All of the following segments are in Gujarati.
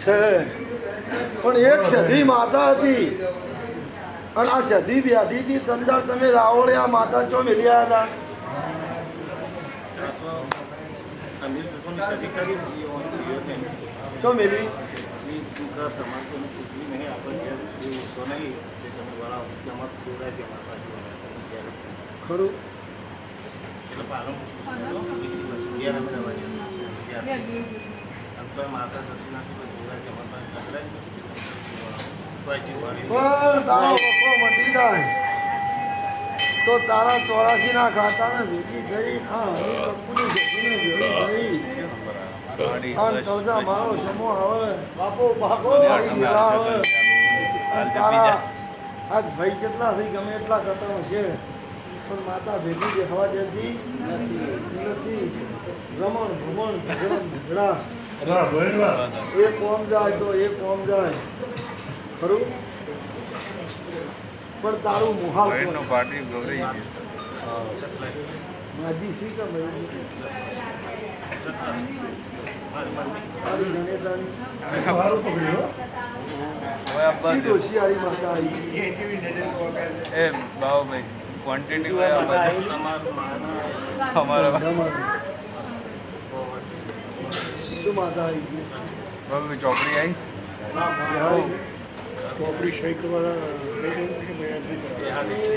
છે. પણ એક સધી માતા હતી. અને આ સધી વ્યાધી હતી, તંદર તમે રાવળે આ માતા ચો મેલ્યા હતા? ચો જ્યારે ખરું. માતા તો તારા ચોરાસી ના ખાતાને ભેગી ભેગી થઈ મારો સમો આવે બાપો બાપો આવે તારા આજ ભાઈ કેટલા થઈ ગમે એટલા કરતા છે પણ માતા ભેગી દેખવા જતી નથી. રમણ ભમણ ઝઘડા ઝઘડા એ કોમ જાય તો એ કોમ જાય. ખરું? પણ તારું મુહાલ નો પાર્ટી ગૌરી માજી સી કે બાબુભાઈ ક્વોન્ટિટી હોય આપવા તમારું અમારા. શું માતા આવી? ગઈ ચોપડી આવી. ચોપડી સહી કરવા.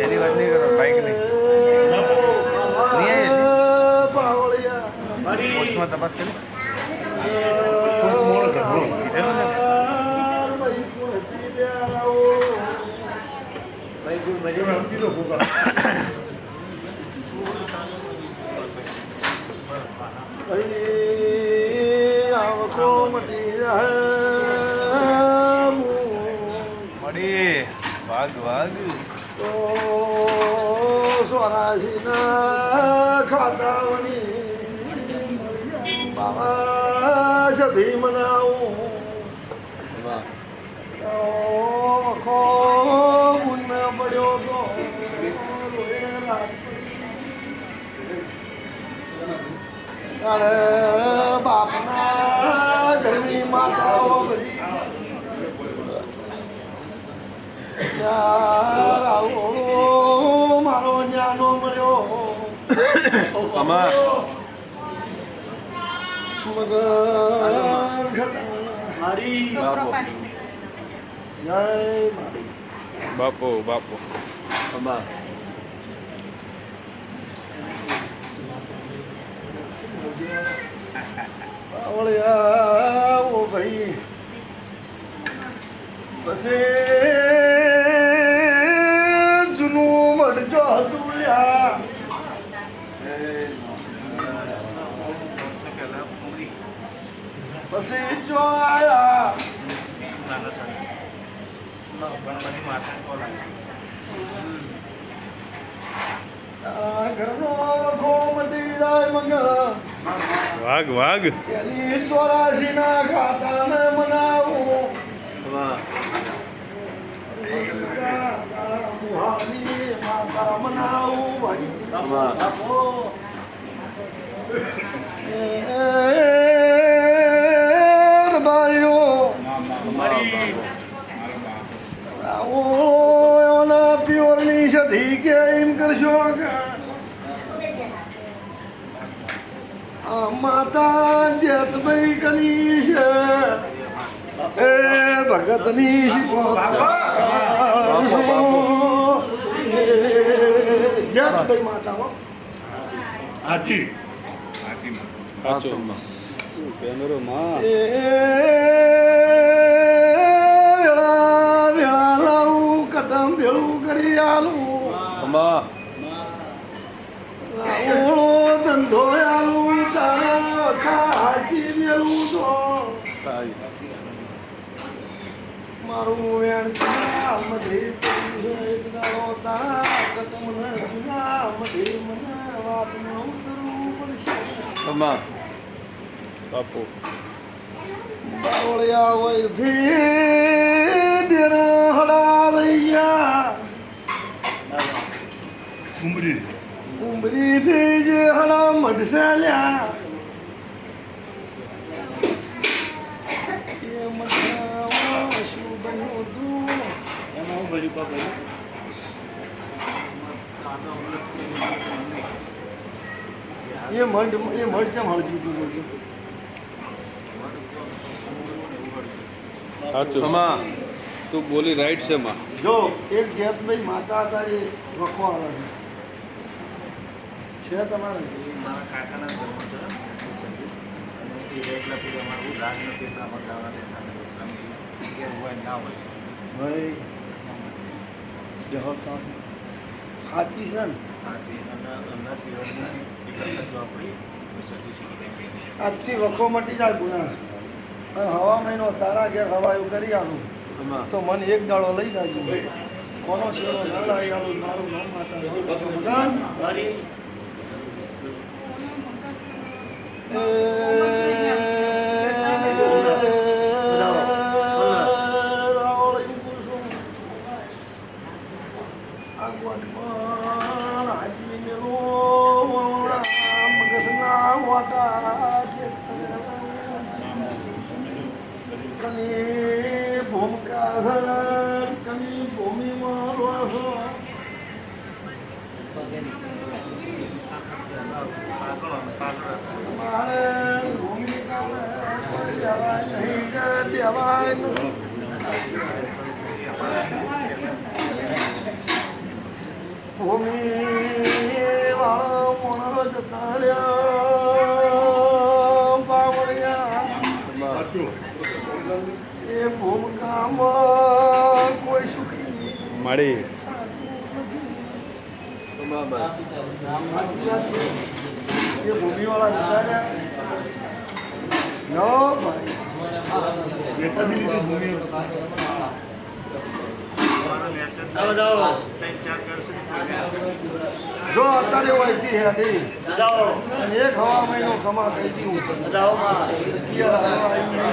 એની વાત નહીં કરો બાઈક નહીં. પોસ્ટમાં તપાસ કરી. ભાઈ કુળથી બેરાઓ. તમે સમજી લો ભૂકા ભાઈ આવકો મટી જાય મળી વાઘ વાઘ તો સોરાશીના ખાતાવની બાબા સધી પડ્યો તો મારી બાપો. બાપો બાવળિયા ઓ ભાઈ. પછી જૂનું મડજો હતું લ્યા વર્ષો પહેલા પૂરી પછી જો આયા નાના સાહેબ ગણપતિ માતા કોલ તારા ઘરનો વખો મટી જાય મગર વાઘ વાઘ. એની ચોરાશી ના ખાતાને મનાવું. મુહાની માતા મનાવું ભાઈ. આપો. એ ભાઈઓ. આવો એના પ્યોરની સધી કે એમ કરશો કે આ માતા જેતભાઈ કની છે. એ ભગતની જેતભાઈ માતા હો. સાચી એ વેળા વેળા લાવું કદમ ભેળું કરી આલું. ધંધો આલું. મારું વેણ પડ્યું છે એક દાડો તારા કદમને ચુના મધી મને વાતનું ઉતરવું પડશે બાપો. બાવળિયા વયથી ડેર હડા લઈ ગયા. જે હડા મઢશે લ્યા એ મઢ એ મઢ એ મઢ કેમ હળગી ગયું સાચું. અમા તું બોલી રાઈટ છે માં. જો એક જેતભાઈ માતા હતા એ વખો આવે છે. છે તમારે? મારા કાકાના ઘરમાં છે. એ એકલા પેલી અમારું રાગ નથી એટલા રહેતા નથી. હોય ના હોય. ભાઈ જવાબ સાચી છે ને? આજથી વખો મટી જાય ગુના અને હવા મહિનો તારા ઘેર હવા એવું કરી આલું. તો મને એક દાડો લઈ જાજો. કોનો શેરો? ના લાવી આલું. મારું નામ માતા મળી. એ ભૂમિવાળા જતા રહ્યા ન ભાઈ. જ અત્યારે વહીથી હતી અને એક હવા મહિનો કમા દઉં અગિયાર હવા આવીને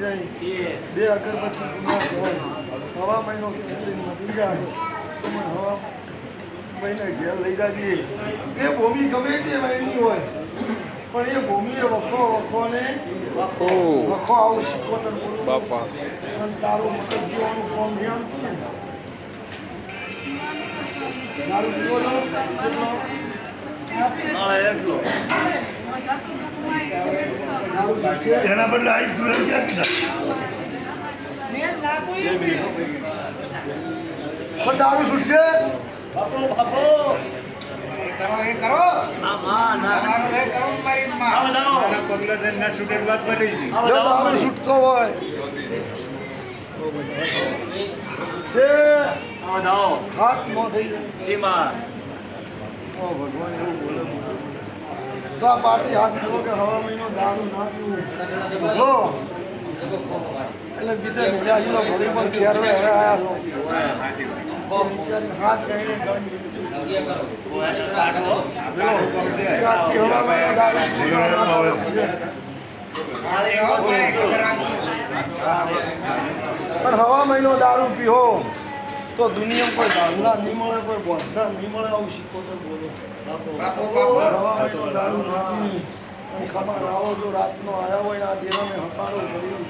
જાય. બે અગરબત્તી હવા મહિનો મટી જાય. હવા મહિને ઘેર લઈ જાય એ ભૂમિ ગમે તે વહેણી હોય. પણ એ ભૂમિએ વખો વખોને ઓ વખો આવું શીખવતર બોલું બાપા. પણ તારું મગજ જીવાનું કોમ ધ્યાન ને? તારું જીવન એટલો એના બદલે આ ક્યાં કીધા? પણ દારૂ છૂટશે? જો દારૂ છૂટતો હોય. તે હાથ ન થઈ જાય. ઓ ભગવાન એવું બોલે તો આ પાર્ટી હાથ ધરો કે હવા મહિનો દારૂ ના પીવું લો એટલે બીજા બીજા યુવા ઘોડી પણ ઘેર હવે આવ્યા છો. પણ હવા મહિનો દારૂ પીહો તો દુનિયામાં કોઈ દારૂના નહીં મળે કોઈ બોધના નહીં મળે આવું શીખો તો બોલો. હવા મહિનો દારૂ ના પીવી. અને ખબર આવો જો રાતનો આવ્યા હોય આ દેવાને હકારો ભર્યું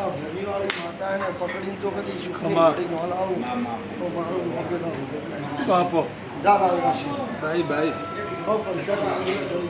આ ભરીવાળી માતાને પકડીને તો કદી સુખની ખમા. પડી ન લાવું તો મારું મગજ ના ઉભો થાય. બાપો જા લાવી નાખશે. ભાઈ ભાઈ બહુ પૈસા લાવી.